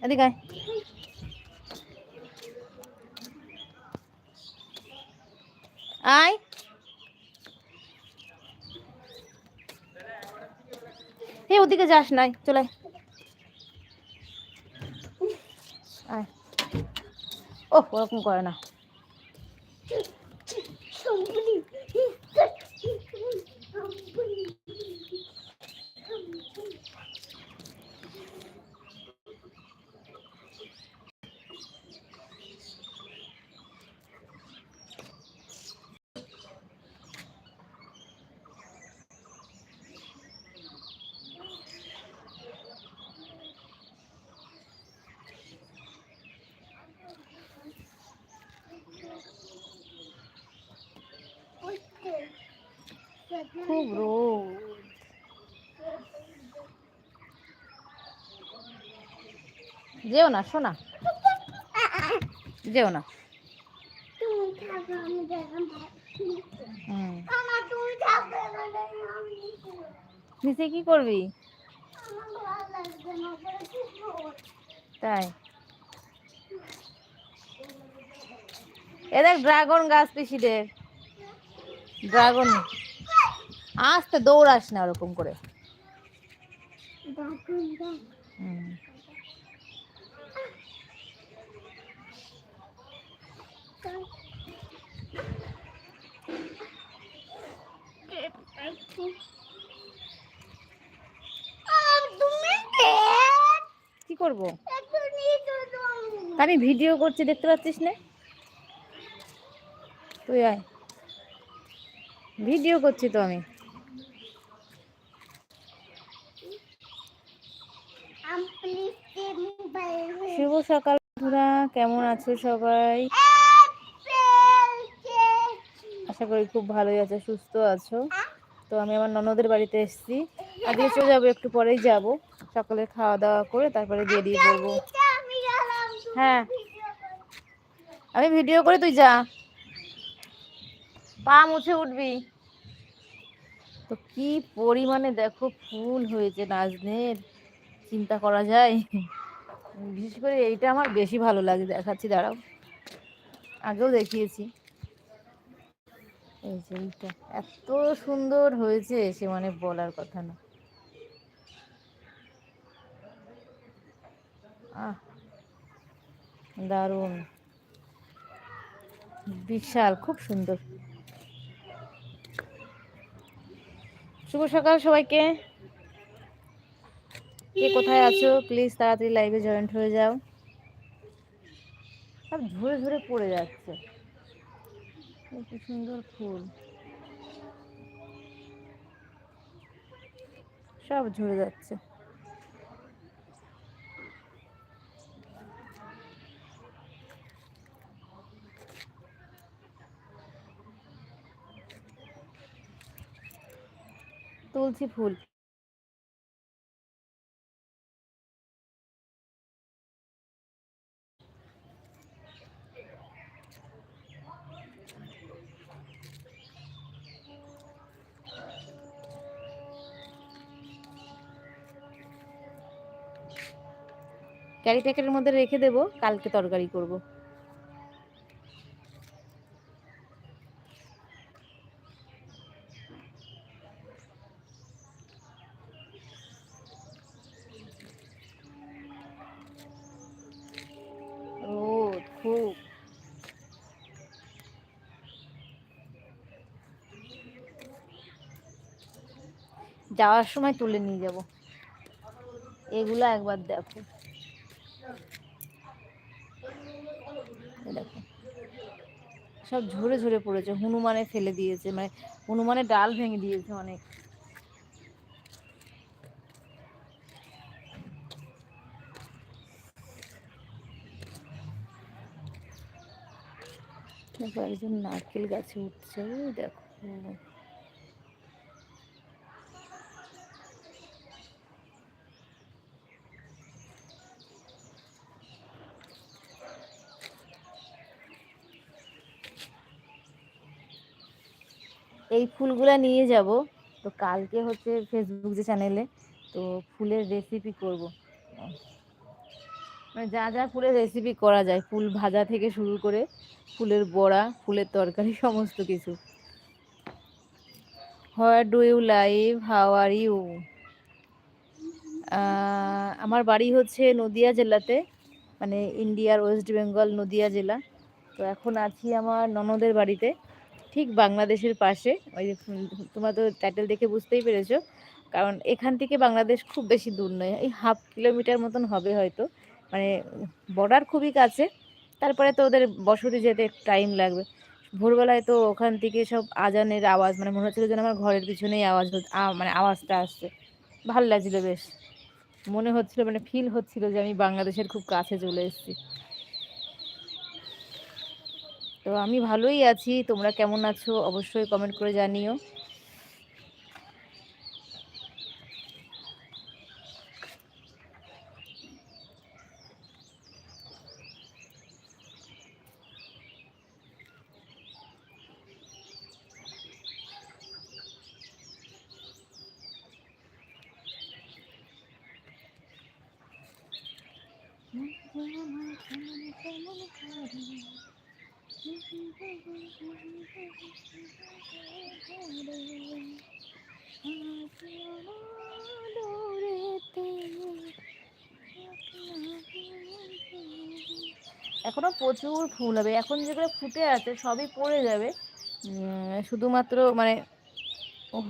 এদিকে আয়। এ ওদিকে যাস নাই চলে। আয় ও ওরকম করে না খুব রোদ যেও না শোনা। যেও না। নিচে কি করবি? তাই। এ দেখ ড্রাগন গাছ পিসিদের। ড্রাগন। আস্তে দৌড়াস না ওরকম করে। হুম। কি করব? আমি ভিডিও করছি দেখতে পাচ্ছিস না? তুই আয়। ভিডিও করছি তো আমি। শুভ সকাল বন্ধুরা কেমন আছো সবাই? আশা করি খুব ভালোই আছো সুস্থ আছো। তো আমি আমার ননদের বাড়িতে এসেছি। আজকে চলে যাব, একটু পরেই যাব। সকালে খাওয়া দাওয়া করে তারপরে বেরিয়ে পড়ব হ্যাঁ। আমি ভিডিও করে তুই যা। পা মুছে উঠবি। তো কি পরিমাণে দেখো ফুল হয়েছে নাজনের। চিন্তা করা যায়। বিশেষ করে এইটা আমার বেশি ভালো লাগে। দেখাচ্ছি, দাঁড়াও। আগেও দেখিয়েছি। এই যে এত সুন্দর হয়েছে সে মানে বলার কথা না। আহ, দারুণ। বিশাল, খুব সুন্দর। শুভ সকাল সবাইকে। কে কোথায় আছো? প্লিজ তাড়াতাড়ি লাইভে জয়েন্ট হয়ে যাও। সব ঝরে ঝরে পড়ে যাচ্ছে। কি সুন্দর ফুল। সব ঝরে যাচ্ছে। তুলসী ফুল। ক্যারি প্যাকেটের মধ্যে রেখে দেব, কালকে তরকারি করব। রোদ, খুব। যাওয়ার সময় তুলে নিয়ে যাব। এগুলো একবার দেখো এই দেখো সব ঝরে ঝরে পড়েছে, হনুমানে ফেলে দিয়েছে মানে হনুমানে ডাল ভেঙে দিয়েছে অনেক। দেখো একজন নারকেল গাছে উঠছে দেখো। এই ফুলগুলো নিয়ে যাব। তো কালকে হচ্ছে ফেসবুক যে চ্যানেলে তো ফুলের রেসিপি করব। মানে যা যা ফুলের রেসিপি করা যায়, ফুল ভাজা থেকে শুরু করে ফুলের বড়া, ফুলের তরকারি, সমস্ত কিছু। Where do you live how are you আমার বাড়ি হচ্ছে নদিয়া জেলাতে মানে ইন্ডিয়ার ওয়েস্ট বেঙ্গল নদিয়া জেলা। তো এখন আছি আমার ননদের বাড়িতে। ঠিক বাংলাদেশের পাশে। ওই যে তোমরা তো টাইটেল দেখে বুঝতেই পেরেছ। কারণ এখান থেকে বাংলাদেশ খুব বেশি দূর নয়, এই হাফ কিলোমিটার মতন হবে হয়তো। মানে বর্ডার খুবই কাছে, তারপরে তো ওদের বসতি যেতে টাইম লাগবে। ভোরবেলায় তো ওখান থেকে সব আজানের আওয়াজ মানে মনে হচ্ছিল যেন আমার ঘরের পিছনেই আওয়াজ মানে আওয়াজটা আসছে। ভালো লাগছিল বেশ। মনে হচ্ছিল মানে ফিল হচ্ছিল যে আমি বাংলাদেশের খুব কাছে চলে এসেছি। তো আমি ভালোই আছি তোমরা কেমন আছো? অবশ্যই কমেন্ট করে জানিও। এখনও প্রচুর ফুল হবে। এখন যেগুলো ফুটে আছে সবই পড়ে যাবে। শুধুমাত্র মানে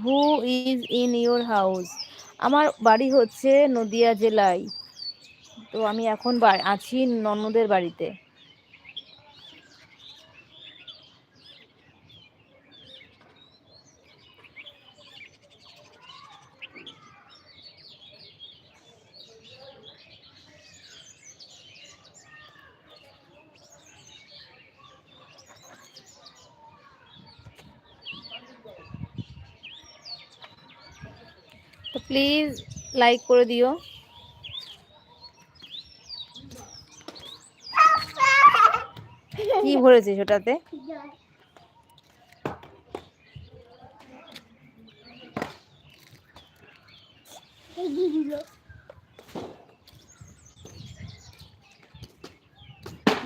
who is in your house আমার বাড়ি হচ্ছে নদিয়া জেলায়। তো আমি এখন আছি ননদের বাড়িতে। তো প্লিজ লাইক করে দিও। কি ভরেছিস ওটাতে?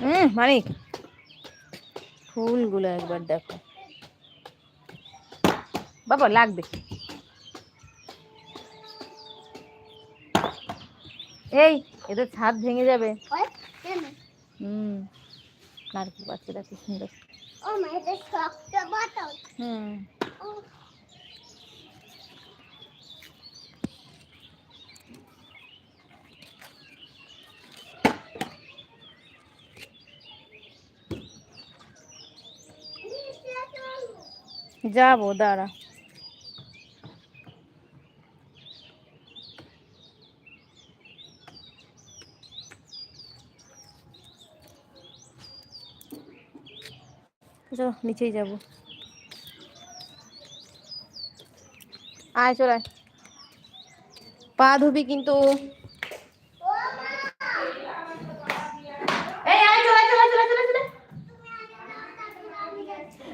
হুম মানিক। ফুলগুলো একবার দেখো। বাবা, লাগবে। এই এদের ছাদ ভেঙে যাবে। হুম নারকেল বাচ্চাটা কি সুন্দর। হুম। যাব দাঁড়া। চলো নিচেই যাব। আয় চলে পা ধুবি কিন্তু।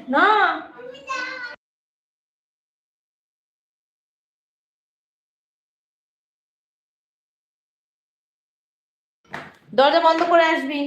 না। দরজা বন্ধ করে আসবি।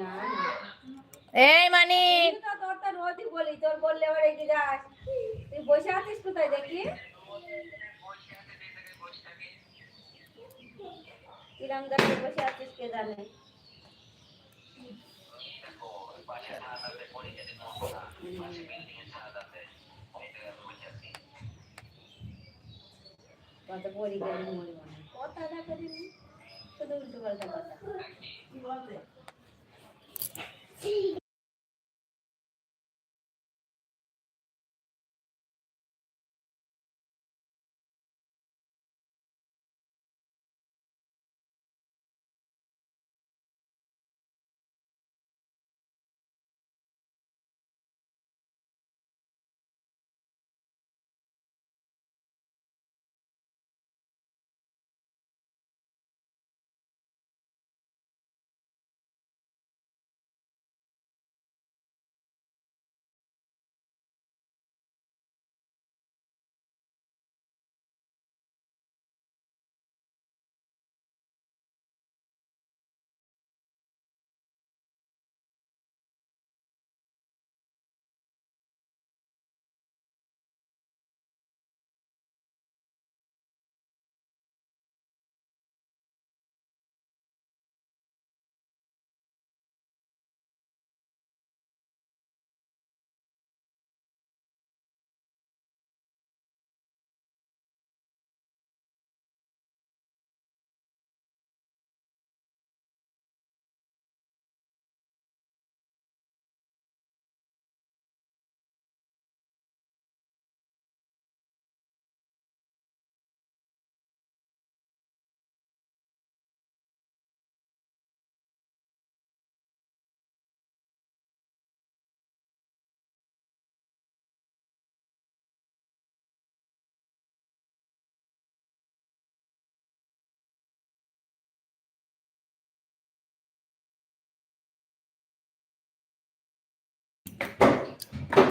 এই মানি। তোর তো বলি তোর বললে এগিয়ে যাস তুই বসে আছিস কোথায় দেখি কে জানে কথা না করিনি শুধু উল্টো পাল্টা কথা। কি বলতে see.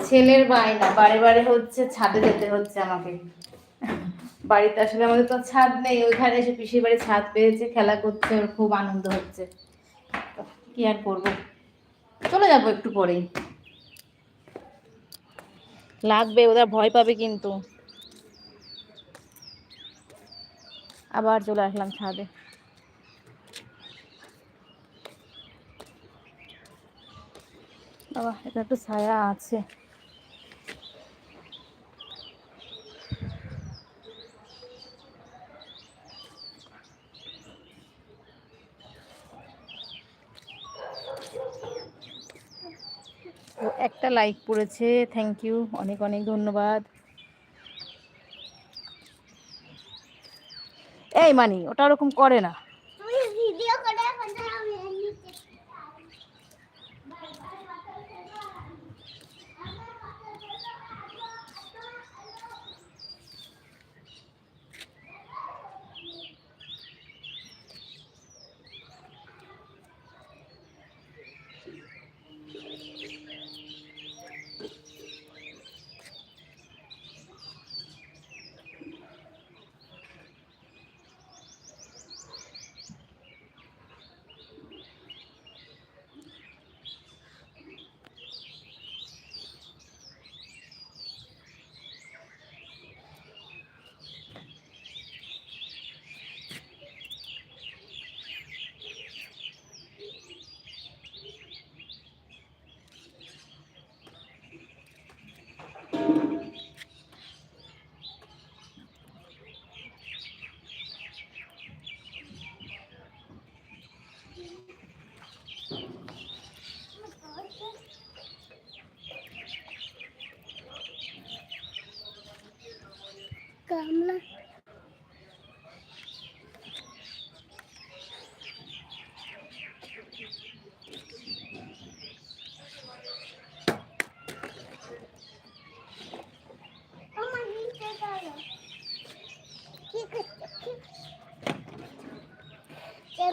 ছেলের বায়না বারে বারে হচ্ছে ছাদে যেতে হচ্ছে আমাকে। বাড়িতে আসলে আমাদের তো ছাদ নেই, ওইখানে এসে পিসির বাড়ি ছাদ পেয়েছে, খেলা করছে, ওর খুব আনন্দ হচ্ছে। কি আর করব? চলে যাব একটু পরেই। লাগবে, ওরা ভয় পাবে কিন্তু। আবার চলে আসলাম ছাদে। বাবা এটা একটু ছায়া আছে তো একটা লাইক পড়েছে থ্যাংক ইউ অনেক অনেক ধন্যবাদ। এই মানি ওটা ওরকম করে না তুমি ভিডিও করে কথা আমি নিচে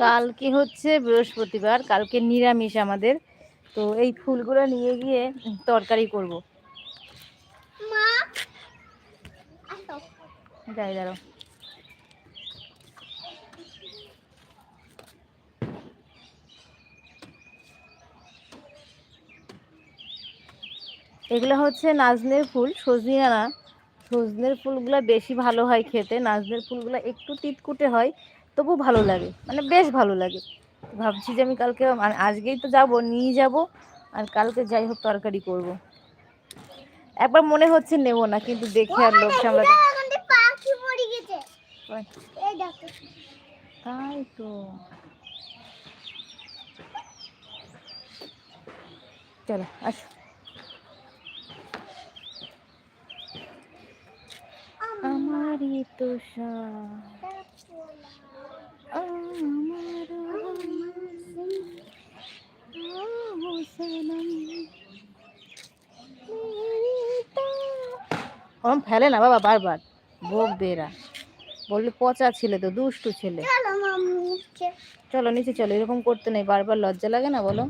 কালকে হচ্ছে বৃহস্পতিবার কালকে নিরামিষ আমাদের। তো এই ফুলগুলো নিয়ে গিয়ে তরকারি করব। যাই এগুলো হচ্ছে নাজনের ফুল, সজনিয়া না। সজনের ফুলগুলো বেশি ভালো হয় খেতে। নাজনের ফুলগুলো একটু তিতকুটে হয়, তবু ভালো লাগে। মানে বেশ ভালো লাগে। ভাবছি যে আমি কালকে মানে আজকেই তো যাব, নিয়ে যাব, আর কালকে যাই হোক তরকারি করব। একবার মনে হচ্ছে নেব না, কিন্তু দেখে আর লোক সামলাতে তাই তো। চলো আসো। আমারই তো ওরম ফেলে না বাবা বারবার ভোগ দেরা বললে পচা ছেলে তো দুষ্টু ছেলে। চলো নিচে চলো এরকম করতে নেই বারবার লজ্জা লাগে না বলো?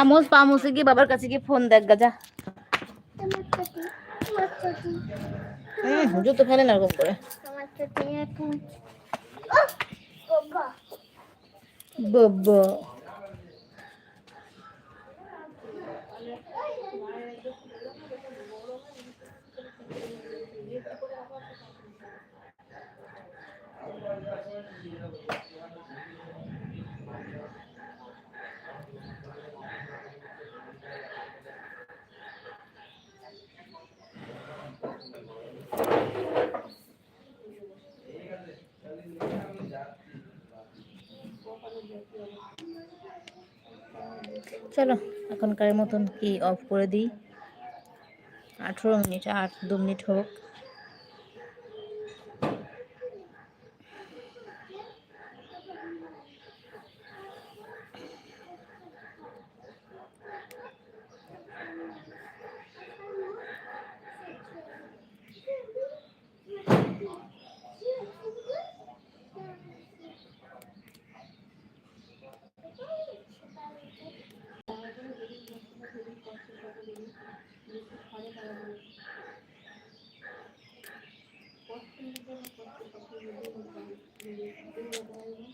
পামোস পামোসে গিয়ে বাবার কাছে গিয়ে ফোন দেখ গা যা। জুতো ফেলে না এরকম করে। বাবা বাবা চলো মতন কি অফ করে দিই? আঠেরো মিনিট আট দু মিনিট হোক।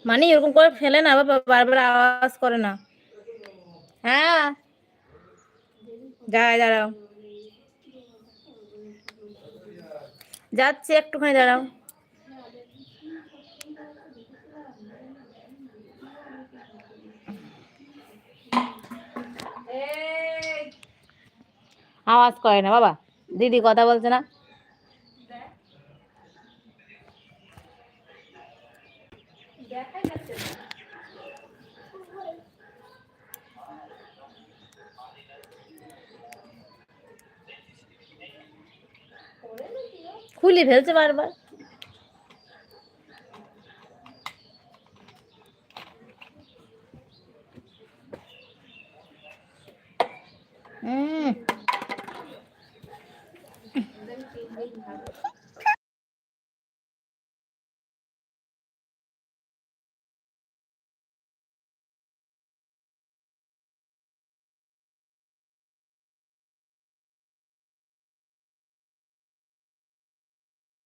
মানে এরকম করে ফেলে না বাবা বারবার আওয়াজ করে না। হ্যাঁ। দাঁড়াও দাঁড়াও। যাচ্ছে একটুখানি, দাঁড়াও। আওয়াজ করে না, বাবা। দিদি কথা বলছে না। খুলে ফেলছে বারবার।